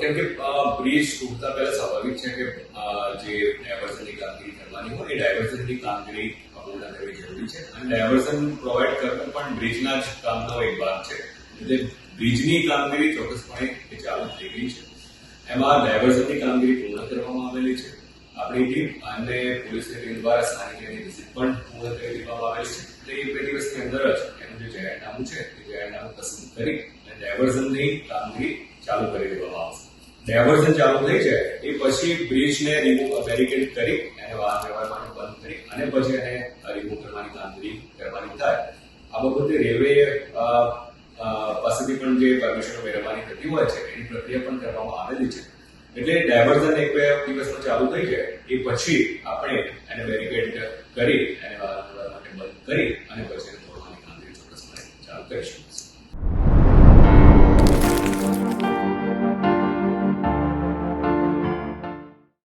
કેમ કે બ્રિજ તૂટતા પહેલા સ્વાભાવિક છે કે જે ડાયવર્ઝનની કામગીરી કરવાની હોય, એ ડાયવર્ઝનની કામગીરી પૂર્ણ કરવી જરૂરી છે. અને ડાયવર્ઝન પ્રોવાઈડ કરવું પણ બ્રિજના જ કામનો એક ભાગ છે. એટલે બ્રિજની કામગીરી ચોક્કસપણે એ ચાલુ થઈ ગઈ છે. એમાં ડાયવર્ઝનની કામગીરી પૂર્ણ કરવામાં આવેલી છે. આપણી ટીમ અને પોલીસની ટીમ દ્વારા સ્થાનિક વિઝિટ પણ પૂર્ણ કરી દેવામાં આવેલી છે. એટલે એક બે દિવસની અંદર જ એનું જે જાહેરનામું છે, એ જાહેરનામું પસંદ કરી અને ડાયવર્ઝનની કામગીરી ચાલુ કરી ડાયવર્ઝન ચાલુ થઈ જાય એ પછી બ્રિજને રિમૂવ બેરિકેડ કરી એને વાહન વ્યવહાર માટે બંધ કરી અને પછી એને રિમૂવ કરવાની કામગીરી કરવાની થાય. આ બાબતે રેલવે પાસેથી પણ જે પરમિશનો મેળવવાની થતી હોય છે, એની પ્રક્રિયા પણ કરવામાં આવેલી છે. એટલે ડાયવર્ઝન એક બે દિવસમાં ચાલુ થઈ જાય. એ પછી આપણે એને બેરિકેડ કરી એને વાહન વ્યવહાર માટે બંધ કરી અને પછી એને તોડવાની કામગીરી ચોક્કસપણે ચાલુ કરીશું.